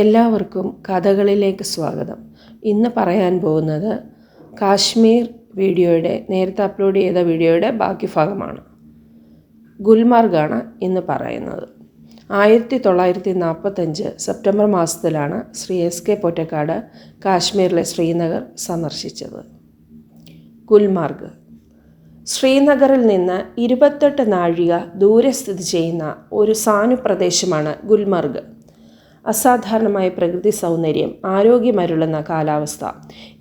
എല്ലാവർക്കും കഥകളിലേക്ക് സ്വാഗതം. ഇന്ന് പറയാൻ പോകുന്നത് കാശ്മീർ വീഡിയോയുടെ നേരത്തെ അപ്ലോഡ് ചെയ്ത വീഡിയോയുടെ ബാക്കി ഭാഗമാണ്. ഗുൽമാർഗാണ് ഇന്ന് പറയുന്നത്. ആയിരത്തി തൊള്ളായിരത്തി നാൽപ്പത്തഞ്ച് സെപ്റ്റംബർ മാസത്തിലാണ് ശ്രീ എസ് കെ പൊറ്റക്കാട് കാശ്മീരിലെ ശ്രീനഗർ സന്ദർശിച്ചത്. ഗുൽമാർഗ്. ശ്രീനഗറിൽ നിന്ന് ഇരുപത്തെട്ട് നാഴിക ദൂരെ സ്ഥിതി ചെയ്യുന്ന ഒരു സാനുപ്രദേശമാണ് പ്രദേശമാണ് ഗുൽമർഗ്. അസാധാരണമായ പ്രകൃതി സൗന്ദര്യം ആരോഗ്യമരുളുന്ന കാലാവസ്ഥ.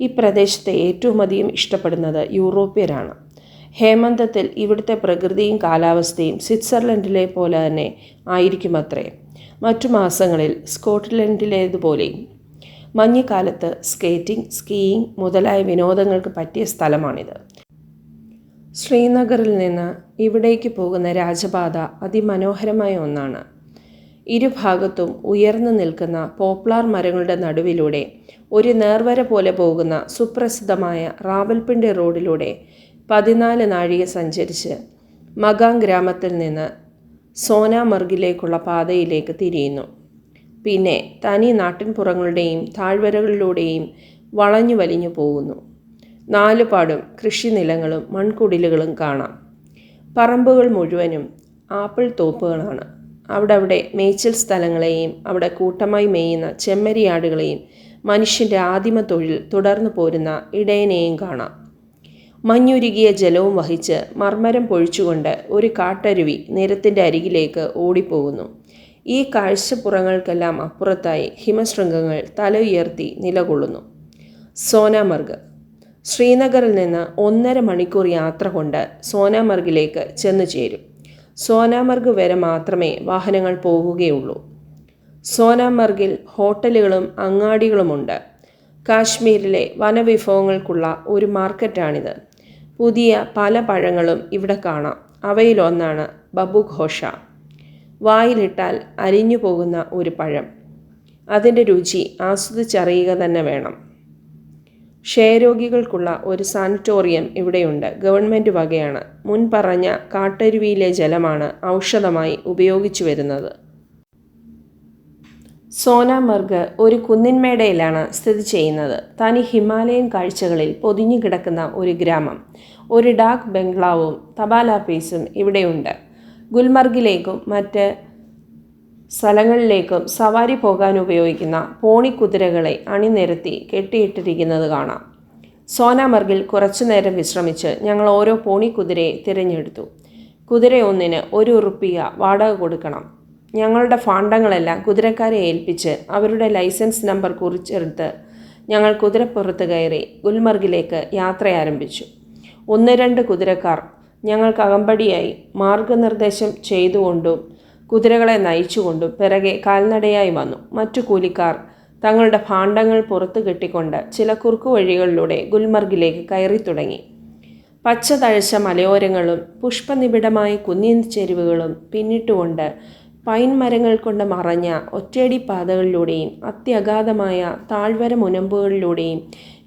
ഈ പ്രദേശത്തെ ഏറ്റവും അധികം ഇഷ്ടപ്പെടുന്നത് യൂറോപ്യരാണ്. ഹേമന്തത്തിൽ ഇവിടുത്തെ പ്രകൃതിയും കാലാവസ്ഥയും സ്വിറ്റ്സർലൻഡിലെ പോലെ തന്നെ ആയിരിക്കുമത്രേ. മറ്റു മാസങ്ങളിൽ സ്കോട്ട്ലൻഡിലേതുപോലെയും മഞ്ഞുകാലത്ത് സ്കേറ്റിംഗ് സ്കീയിങ് മുതലായ വിനോദങ്ങൾക്ക് പറ്റിയ സ്ഥലമാണിത്. ശ്രീനഗറിൽ നിന്ന് ഇവിടേക്ക് പോകുന്ന രാജപാത അതിമനോഹരമായ ഒന്നാണ്. ഇരുഭാഗത്തും ഉയർന്നു നിൽക്കുന്ന പോപ്ലാർ മരങ്ങളുടെ നടുവിലൂടെ ഒരു നേർവര പോലെ പോകുന്ന സുപ്രസിദ്ധമായ റാവൽപിണ്ടി റോഡിലൂടെ പതിനാല് നാഴിക സഞ്ചരിച്ച് മഗാങ് ഗ്രാമത്തിൽ നിന്ന് സോനാമർഗിലേക്കുള്ള പാതയിലേക്ക് തിരിയുന്നു. പിന്നെ തനി നാട്ടിൻപുറങ്ങളുടെയും താഴ്വരകളിലൂടെയും വളഞ്ഞു വലിഞ്ഞു പോകുന്നു. നാലുപാടും കൃഷിനിലങ്ങളും മൺകുടിലുകളും കാണാം. പറമ്പുകൾ മുഴുവനും ആപ്പിൾ തോപ്പുകളാണ്. അവിടെ അവിടെ മേച്ചിൽ സ്ഥലങ്ങളെയും അവിടെ കൂട്ടമായി മേയുന്ന ചെമ്മരിയാടുകളെയും മനുഷ്യന്റെ ആദിമ തൊഴിൽ തുടർന്നു പോരുന്ന ഇടയനെയും കാണാം. മഞ്ഞുരുകിയ ജലവും വഹിച്ച് മർമരം പൊഴിച്ചുകൊണ്ട് ഒരു കാട്ടരുവി നിരത്തിന്റെ അരികിലേക്ക് ഓടിപ്പോകുന്നു. ഈ കാഴ്ചപ്പുറങ്ങൾക്കെല്ലാം അപ്പുറത്തായി ഹിമശൃംഗങ്ങൾ തല ഉയർത്തി നിലകൊള്ളുന്നു. സോനാമർഗ്. ശ്രീനഗറിൽ നിന്ന് ഒന്നര മണിക്കൂർ യാത്ര കൊണ്ട് സോനാമർഗിലേക്ക് ചെന്നു ചേരും. സോനാമർഗ് വരെ മാത്രമേ വാഹനങ്ങൾ പോകുകയുള്ളൂ. സോനാമർഗിൽ ഹോട്ടലുകളും അങ്ങാടികളുമുണ്ട്. കാശ്മീരിലെ വനവിഭവങ്ങൾക്കുള്ള ഒരു മാർക്കറ്റാണിത്. പുതിയ പല പഴങ്ങളും ഇവിടെ കാണാം. അവയിലൊന്നാണ് ബബു ഘോഷ വായിലിട്ടാൽ അരിഞ്ഞു പോകുന്ന ഒരു പഴം. അതിന്റെ രുചി ആസ്വദിച്ചറിയുക തന്നെ വേണം. ക്ഷയരോഗികൾക്കുള്ള ഒരു സാനിറ്റോറിയം ഇവിടെയുണ്ട്. ഗവൺമെന്റ് വകയാണ്. മുൻ പറഞ്ഞ കാട്ടരുവിയിലെ ജലമാണ് ഔഷധമായി ഉപയോഗിച്ചു വരുന്നത്. സോനാമർഗ് ഒരു കുന്നിന്മേടയിലാണ് സ്ഥിതി ചെയ്യുന്നത്. തനി ഹിമാലയൻ കാഴ്ചകളിൽ പൊതിഞ്ഞു കിടക്കുന്ന ഒരു ഗ്രാമം. ഒരു ഡാക് ബംഗ്ലാവും തപാലാപ്പീസും ഇവിടെയുണ്ട്. ഗുൽമർഗിലേക്കും മറ്റ് സ്ഥലങ്ങളിലേക്കും സവാരി പോകാൻ ഉപയോഗിക്കുന്ന പോണിക്കുതിരകളെ അണിനിരത്തി കെട്ടിയിട്ടിരിക്കുന്നത് കാണാം. സോനാമർഗിൽ കുറച്ചു നേരം വിശ്രമിച്ച് ഞങ്ങൾ ഓരോ പോണിക്കുതിരയെ തിരഞ്ഞെടുത്തു. കുതിര ഒന്നിന് ഒരു ഉറുപ്പിക വാടക കൊടുക്കണം. ഞങ്ങളുടെ ഫാണ്ടങ്ങളെല്ലാം കുതിരക്കാരെ ഏൽപ്പിച്ച് അവരുടെ ലൈസൻസ് നമ്പർ കുറിച്ചെടുത്ത് ഞങ്ങൾ കുതിരപ്പുറത്ത് കയറി ഗുൽമർഗിലേക്ക് യാത്ര ആരംഭിച്ചു. ഒന്ന് രണ്ട് കുതിരക്കാർ ഞങ്ങൾക്ക് അകമ്പടിയായി മാർഗനിർദ്ദേശം ചെയ്തുകൊണ്ടും കുതിരകളെ നയിച്ചുകൊണ്ടും പിറകെ കാൽനടയായി വന്നു. മറ്റു കൂലിക്കാർ തങ്ങളുടെ ഭാണ്ഡങ്ങൾ പുറത്തു കെട്ടിക്കൊണ്ട് ചില കുറുക്കു വഴികളിലൂടെ ഗുൽമർഗിലേക്ക് കയറി തുടങ്ങി. പച്ച തഴച്ച മലയോരങ്ങളും പുഷ്പനിബിഡമായ കുന്നിൻ ചെരുവുകളും പിന്നിട്ടുകൊണ്ട് പൈൻ മരങ്ങൾ കൊണ്ട് മറഞ്ഞ ഒറ്റയടി പാതകളിലൂടെയും അത്യഗാധമായ താഴ്വര മുനമ്പുകളിലൂടെയും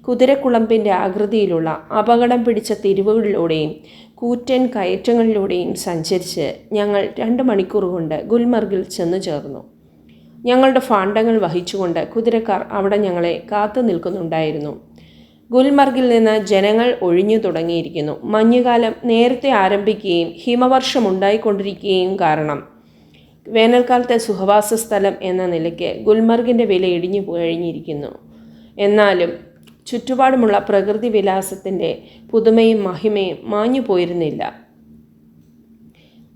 കുതിരക്കുളമ്പിന്റെ ആകൃതിയിലുള്ള അപകടം പിടിച്ച തിരിവുകളിലൂടെയും കൂറ്റൻ കയറ്റങ്ങളിലൂടെയും സഞ്ചരിച്ച് ഞങ്ങൾ രണ്ട് മണിക്കൂർ കൊണ്ട് ഗുൽമർഗിൽ ചെന്നു ചേർന്നു. ഞങ്ങളുടെ ഫാണ്ടങ്ങൾ വഹിച്ചുകൊണ്ട് കുതിരക്കാർ അവിടെ ഞങ്ങളെ കാത്തു നിൽക്കുന്നുണ്ടായിരുന്നു. ഗുൽമർഗിൽ നിന്ന് ജനങ്ങൾ ഒഴിഞ്ഞു തുടങ്ങിയിരിക്കുന്നു. മഞ്ഞുകാലം നേരത്തെ ആരംഭിക്കുകയും ഹിമവർഷം ഉണ്ടായിക്കൊണ്ടിരിക്കുകയും കാരണം. വേനൽക്കാലത്തെ സുഖവാസ സ്ഥലം എന്ന നിലയ്ക്ക് ഗുൽമർഗിന്റെ വില ഇടിഞ്ഞു കഴിഞ്ഞിരിക്കുന്നു. എന്നാലും ചുറ്റുപാടുമുള്ള പ്രകൃതി വിലാസത്തിന്റെ പുതുമയും മഹിമയും മാഞ്ഞു പോയിരുന്നില്ല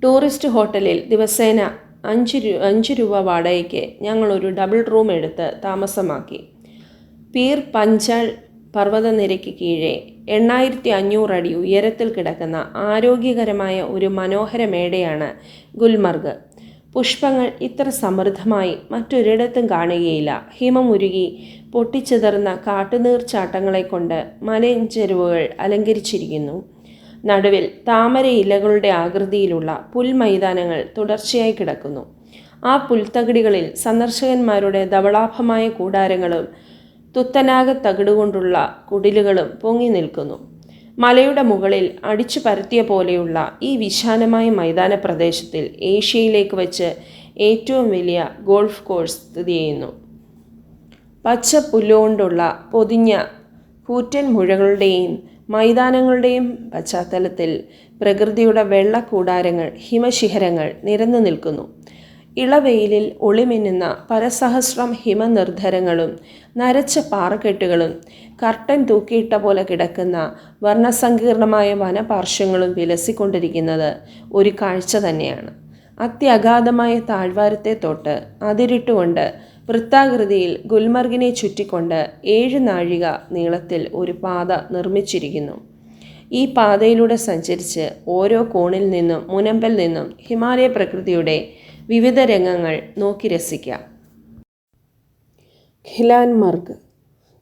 ടൂറിസ്റ്റ് ഹോട്ടലിൽ ദിവസേന അഞ്ച് രൂ അഞ്ച് രൂപ വാടകയ്ക്ക് ഞങ്ങളൊരു ഡബിൾ റൂം എടുത്ത് താമസമാക്കി. പീർ പഞ്ചാൾ പർവതനിരയ്ക്ക് കീഴെ എണ്ണായിരത്തി അഞ്ഞൂറ് അടി ഉയരത്തിൽ കിടക്കുന്ന ആരോഗ്യകരമായ ഒരു മനോഹര മേടയാണ് ഗുൽമർഗ്. പുഷ്പങ്ങൾ ഇത്ര സമൃദ്ധമായി മറ്റൊരിടത്തും കാണുകയില്ല. ഹിമമുരുകി പൊട്ടിച്ചതിർന്ന കാട്ടുനീർച്ചാട്ടങ്ങളെ കൊണ്ട് മലഞ്ചെരുവുകൾ അലങ്കരിച്ചിരിക്കുന്നു. നടുവിൽ താമര ഇലകളുടെ ആകൃതിയിലുള്ള പുൽമൈതാനങ്ങൾ തുടർച്ചയായി കിടക്കുന്നു. ആ പുൽത്തകിടികളിൽ സന്ദർശകന്മാരുടെ ധവളാഭമായ കൂടാരങ്ങളും തുത്തനാക തകിടുകൊണ്ടുള്ള കുടിലുകളും പൊങ്ങി നിൽക്കുന്നു. മലയുടെ മുകളിൽ അടിച്ചു പരത്തിയ പോലെയുള്ള ഈ വിശാലമായ മൈതാന പ്രദേശത്തിൽ ഏഷ്യയിലേക്ക് വച്ച് ഏറ്റവും വലിയ ഗോൾഫ് കോഴ്സ് സ്ഥിതി ചെയ്യുന്നു. പച്ച പുല്ലുകൊണ്ടുള്ള പൊതിഞ്ഞ കൂറ്റൻ മുഴകളുടെയും മൈതാനങ്ങളുടെയും പശ്ചാത്തലത്തിൽ പ്രകൃതിയുടെ വെള്ളക്കൂടാരങ്ങൾ ഹിമശിഖരങ്ങൾ നിരന്നു നിൽക്കുന്നു. ഇളവെയിലിൽ ഒളിമിന്നുന്ന പരസഹസ്രം ഹിമനിർധരങ്ങളും നരച്ച പാറക്കെട്ടുകളും കർട്ടൻ തൂക്കിയിട്ട പോലെ കിടക്കുന്ന വർണസങ്കീർണമായ വനപാർശ്വങ്ങളും വിലസിക്കൊണ്ടിരിക്കുന്നത് ഒരു കാഴ്ച തന്നെയാണ്. അത്യഗാധമായ താഴ്വാരത്തെ തൊട്ട് അതിരിട്ടുകൊണ്ട് വൃത്താകൃതിയിൽ ഗുൽമർഗിനെ ചുറ്റിക്കൊണ്ട് ഏഴ് നാഴിക നീളത്തിൽ ഒരു പാത നിർമ്മിച്ചിരിക്കുന്നു. ഈ പാതയിലൂടെ സഞ്ചരിച്ച് ഓരോ കോണിൽ നിന്നും മുനമ്പിൽ നിന്നും ഹിമാലയ പ്രകൃതിയുടെ വിവിധ രംഗങ്ങൾ നോക്കി രസിക്കാം. ഖിലാൻമർഗ്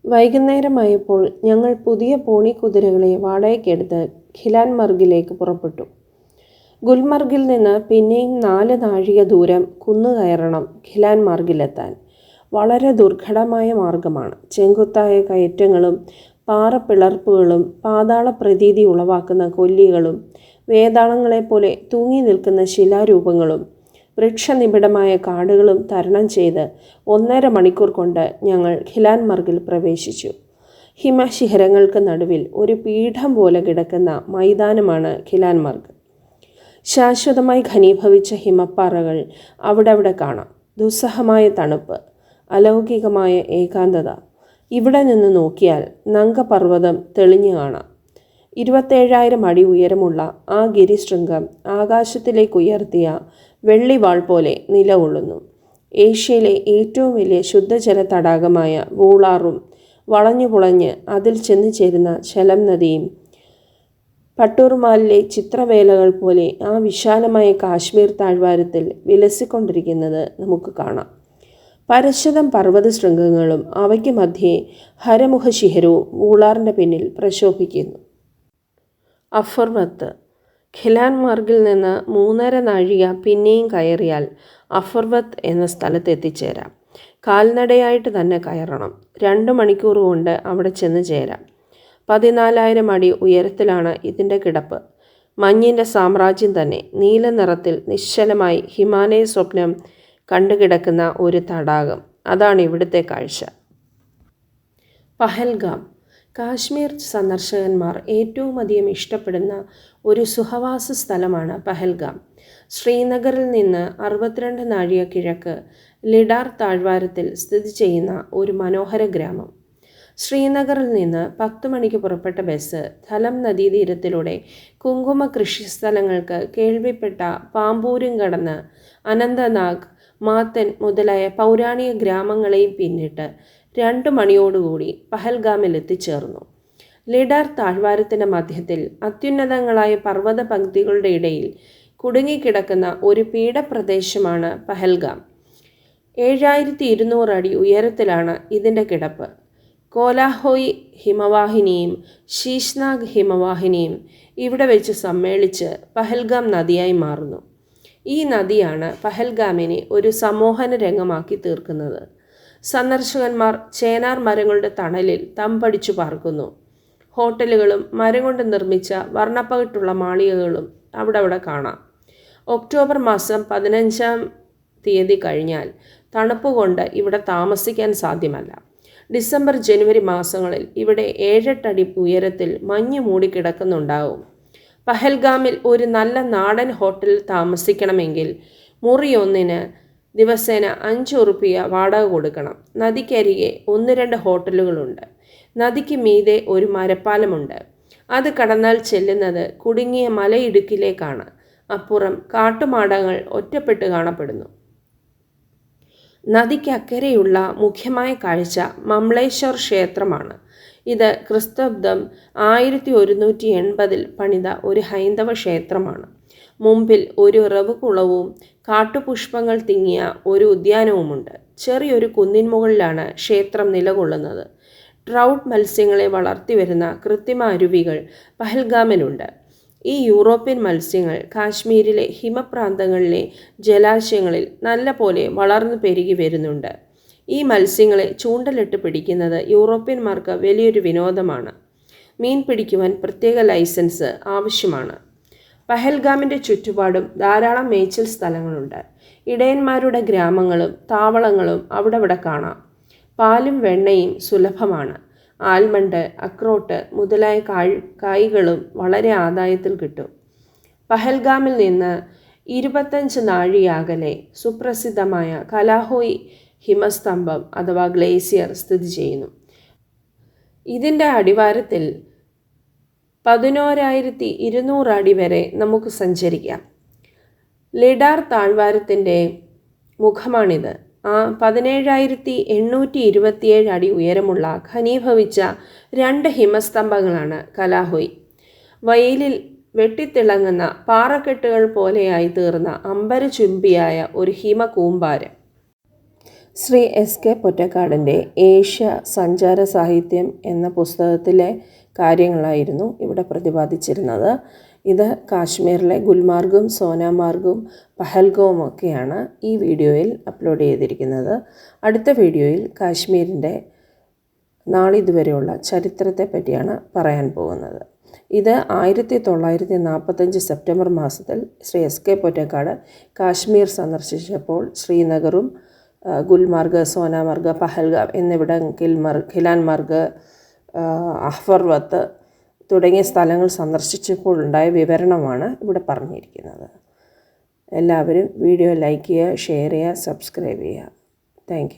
വൈകുന്നേരമായപ്പോൾ ഞങ്ങൾ പുതിയ പോണി കുതിരകളെ വാടകയ്ക്കെടുത്ത് ഖിലാൻമർഗിലേക്ക് പുറപ്പെട്ടു. ഗുൽമർഗിൽ നിന്ന് പിന്നെയും നാല് നാഴിക ദൂരം കുന്നു കയറണം ഖിലാൻമാർഗിലെത്താൻ വളരെ ദുർഘടമായ മാർഗമാണ്. ചെങ്കുത്തായ കയറ്റങ്ങളും പാറപ്പിളർപ്പുകളും പാതാള പ്രതീതി ഉളവാക്കുന്ന കൊല്ലികളും വേതാളങ്ങളെപ്പോലെ തൂങ്ങി നിൽക്കുന്ന ശിലാരൂപങ്ങളും വൃക്ഷനിബിഡമായ കാടുകളും തരണം ചെയ്ത് ഒന്നര മണിക്കൂർ കൊണ്ട് ഞങ്ങൾ ഖിലാൻമർഗിൽ പ്രവേശിച്ചു. ഹിമശിഖരങ്ങൾക്ക് നടുവിൽ ഒരു പീഠം പോലെ കിടക്കുന്ന മൈതാനമാണ് ഖിലാൻമർഗ് ശാശ്വതമായി ഘനീഭവിച്ച ഹിമപ്പാറകൾ അവിടെ അവിടെ കാണാം. ദുസ്സഹമായ തണുപ്പ് അലൗകികമായ ഏകാന്തത. ഇവിടെ നിന്ന് നോക്കിയാൽ നങ്കപർവതം തെളിഞ്ഞു കാണാം. ഇരുപത്തേഴായിരം അടി ഉയരമുള്ള ആ ഗിരിശൃംഗം ആകാശത്തിലേക്ക് ഉയർത്തിയ വെള്ളിവാൾ പോലെ നിലകൊള്ളുന്നു. ഏഷ്യയിലെ ഏറ്റവും വലിയ ശുദ്ധജല തടാകമായ വൂളാറും വളഞ്ഞു പുളഞ്ഞ് അതിൽ ചെന്നു ചേരുന്ന ചലം നദിയും പട്ടൂർമാലിലെ ചിത്രവേലകൾ പോലെ ആ വിശാലമായ കാശ്മീർ താഴ്വാരത്തിൽ വിലസിക്കൊണ്ടിരിക്കുന്നത് നമുക്ക് കാണാം. പരശതം പർവത ശൃംഗങ്ങളും അവയ്ക്ക് മധ്യേ ഹരമുഖ ശിഖരവും വൂളാറിന്റെ പിന്നിൽ പ്രശോഭിക്കുന്നു. അഫർവത്ത് ഖിലാൻമാർഗിൽ നിന്ന് മൂന്നര നാഴിക പിന്നെയും കയറിയാൽ അഫർവത്ത് എന്ന സ്ഥലത്ത് എത്തിച്ചേരാം. കാൽനടയായിട്ട് തന്നെ കയറണം. രണ്ട് മണിക്കൂർ കൊണ്ട് അവിടെ ചെന്ന് ചേരാം. പതിനാലായിരം അടി ഉയരത്തിലാണ് ഇതിന്റെ കിടപ്പ്. മഞ്ഞിന്റെ സാമ്രാജ്യം തന്നെ നീല നിറത്തിൽ നിശ്ചലമായി ഹിമാലയ സ്വപ്നം കണ്ടുകിടക്കുന്ന ഒരു തടാകം. അതാണ് ഇവിടുത്തെ കാഴ്ച. പഹൽഗാം. കാശ്മീർ സന്ദർശകന്മാർ ഏറ്റവും അധികം ഇഷ്ടപ്പെടുന്ന ഒരു സുഹവാസ സ്ഥലമാണ് പഹൽഗാം. ശ്രീനഗറിൽ നിന്ന് അറുപത്തിരണ്ട് നാഴിക കിഴക്ക് ലിഡാർ താഴ്വാരത്തിൽ സ്ഥിതി ചെയ്യുന്ന ഒരു മനോഹര ഗ്രാമം. ശ്രീനഗറിൽ നിന്ന് പത്ത് മണിക്ക് പുറപ്പെട്ട ബസ് ധലം നദീതീരത്തിലൂടെ കുങ്കുമ കൃഷി സ്ഥലങ്ങൾക്ക് കേൾവിപ്പെട്ട പാമ്പൂരും കടന്ന് അനന്തനാഗ് മാത്തൻ മുതലായ പൗരാണിക ഗ്രാമങ്ങളെയും പിന്നിട്ട് രണ്ട് മണിയോടുകൂടി പഹൽഗാമിൽ എത്തിച്ചേർന്നു ലിഡാർ താഴ്വാരത്തിന്റെ മധ്യത്തിൽ അത്യുന്നതങ്ങളായ പർവത പങ്ക്തികളുടെ ഇടയിൽ കുടുങ്ങിക്കിടക്കുന്ന ഒരു പീഠപ്രദേശമാണ് പഹൽഗാം. ഏഴായിരത്തി ഇരുന്നൂറ് അടി ഉയരത്തിലാണ് ഇതിന്റെ കിടപ്പ്. കോലാഹോയി ഹിമവാഹിനിയും ശീഷ്നാഗ് ഹിമവാഹിനിയും ഇവിടെ വെച്ച് സമ്മേളിച്ച് പഹൽഗാം നദിയായി മാറുന്നു. ഈ നദിയാണ് പഹൽഗാമിനെ ഒരു സമോഹന രംഗമാക്കി തീർക്കുന്നത്. സന്ദർശകന്മാർ ചേനാർ മരങ്ങളുടെ തണലിൽ തമ്പടിച്ചു പാർക്കുന്നു. ഹോട്ടലുകളും മരം കൊണ്ട് നിർമ്മിച്ച വർണപ്പകിട്ടുള്ള മാളികകളും അവിടെ അവിടെ കാണാം. ഒക്ടോബർ മാസം പതിനഞ്ചാം തീയതി കഴിഞ്ഞാൽ തണുപ്പ് കൊണ്ട് ഇവിടെ താമസിക്കാൻ സാധ്യമല്ല. ഡിസംബർ ജനുവരി മാസങ്ങളിൽ ഇവിടെ ഏഴെട്ടടി ഉയരത്തിൽ മഞ്ഞ് മൂടിക്കിടക്കുന്നുണ്ടാവും. പഹൽഗാമിൽ ഒരു നല്ല നാടൻ ഹോട്ടലിൽ താമസിക്കണമെങ്കിൽ മുറിയൊന്നിന് ദിവസേന അഞ്ച് ഉറുപ്പിയ വാടക കൊടുക്കണം. നദിക്കരികെ ഒന്ന് രണ്ട് ഹോട്ടലുകളുണ്ട്. നദിക്ക് മീതെ ഒരു മരപ്പാലമുണ്ട്. അത് കടന്നാൽ ചെല്ലുന്നത് കുടുങ്ങിയ മലയിടുക്കിലേക്കാണ്. അപ്പുറം കാട്ടുമാടങ്ങൾ ഒറ്റപ്പെട്ട് കാണപ്പെടുന്നു. നദിക്കക്കരെയുള്ള മുഖ്യമായ കാഴ്ച മംളേശ്വർ ക്ഷേത്രമാണ്. ഇത് ക്രിസ്തബ്ദം ആയിരത്തി ഒരുന്നൂറ്റി എൺപതിൽ പണിത ഒരു ഹൈന്ദവ ക്ഷേത്രമാണ്. മുമ്പിൽ ഒരു റവുകുളവും കാട്ടുപുഷ്പങ്ങൾ തിങ്ങിയ ഒരു ഉദ്യാനവുമുണ്ട്. ചെറിയൊരു കുന്നിൻ മുകളിലാണ് ക്ഷേത്രം നിലകൊള്ളുന്നത്. ട്രൗട്ട് മത്സ്യങ്ങളെ വളർത്തി വരുന്ന കൃത്രിമ അരുവികൾ പഹൽഗാമിലുണ്ട്. ഈ യൂറോപ്യൻ മത്സ്യങ്ങൾ കാശ്മീരിലെ ഹിമപ്രാന്തങ്ങളിലെ ജലാശയങ്ങളിൽ നല്ല പോലെ വളർന്നു പെരുകി വരുന്നുണ്ട്. ഈ മത്സ്യങ്ങളെ ചൂണ്ടലിട്ട് പിടിക്കുന്നത് യൂറോപ്യന്മാർക്ക് വലിയൊരു വിനോദമാണ്. മീൻ പിടിക്കുവാൻ പ്രത്യേക ലൈസൻസ് ആവശ്യമാണ്. പഹൽഗാമിന്റെ ചുറ്റുപാടും ധാരാളം മേച്ചിൽ സ്ഥലങ്ങളുണ്ട്. ഇടയന്മാരുടെ ഗ്രാമങ്ങളും താവളങ്ങളും അവിടെ കാണാം. പാലും വെണ്ണയും സുലഭമാണ്. ആൽമണ്ട് അക്രോട്ട് മുതലായ കായ് കായ്കളും വളരെ ആദായത്തിൽ കിട്ടും. പഹൽഗാമിൽ നിന്ന് ഇരുപത്തഞ്ച് നാഴിയാകലെ സുപ്രസിദ്ധമായ കലാഹോയ് ഹിമസ്തംഭം അഥവാ ഗ്ലേസിയർ സ്ഥിതി ചെയ്യുന്നു. ഇതിന്റെ അടിവാരത്തിൽ പതിനോരായിരത്തി ഇരുന്നൂറ് അടി വരെ നമുക്ക് സഞ്ചരിക്കാം. ലിഡാർ താഴ്വാരത്തിന്റെ മുഖമാണിത്. പതിനേഴായിരത്തി എണ്ണൂറ്റി ഇരുപത്തിയേഴ് അടി ഉയരമുള്ള ഖനീഭവിച്ച രണ്ട് ഹിമസ്തംഭങ്ങളാണ് കലാഹോയ്. വയലിൽ വെട്ടിത്തിളങ്ങുന്ന പാറക്കെട്ടുകൾ പോലെയായി തീർന്ന അമ്പരചുംബിയായ ഒരു ഹിമകൂമ്പാരം. ശ്രീ എസ് കെ പൊറ്റക്കാടിന്റെ ഏഷ്യ സഞ്ചാര സാഹിത്യം എന്ന പുസ്തകത്തിലെ കാര്യങ്ങളായിരുന്നു ഇവിടെ പ്രതിപാദിച്ചിരുന്നത്. ഇത് കാശ്മീരിലെ ഗുൽമാർഗും സോനാമാർഗും ഒക്കെയാണ് ഈ വീഡിയോയിൽ അപ്ലോഡ് ചെയ്തിരിക്കുന്നത്. അടുത്ത വീഡിയോയിൽ കാശ്മീരിന്റെ നാളിതുവരെയുള്ള ചരിത്രത്തെ പറ്റിയാണ് പറയാൻ പോകുന്നത്. ഇത് ആയിരത്തി തൊള്ളായിരത്തി നാൽപ്പത്തഞ്ച് സെപ്റ്റംബർ മാസത്തിൽ ശ്രീ എസ് കെ പൊറ്റക്കാട് കാശ്മീർ സന്ദർശിച്ചപ്പോൾ ശ്രീനഗറും ഗുൽമാർഗ് സോനാമാർഗ് പഹൽഗാം എന്നിവിടം കിൽമർ ഖിലാൻമാർഗ് അഹ്ഫർവത്ത് തുടങ്ങിയ സ്ഥലങ്ങൾ സന്ദർശിച്ചപ്പോൾ ഉണ്ടായ വിവരണമാണ് ഇവിടെ പറഞ്ഞിരിക്കുന്നത്. എല്ലാവരും വീഡിയോ ലൈക്ക് ചെയ്യുക ഷെയർ ചെയ്യുക സബ്സ്ക്രൈബ് ചെയ്യുക. താങ്ക്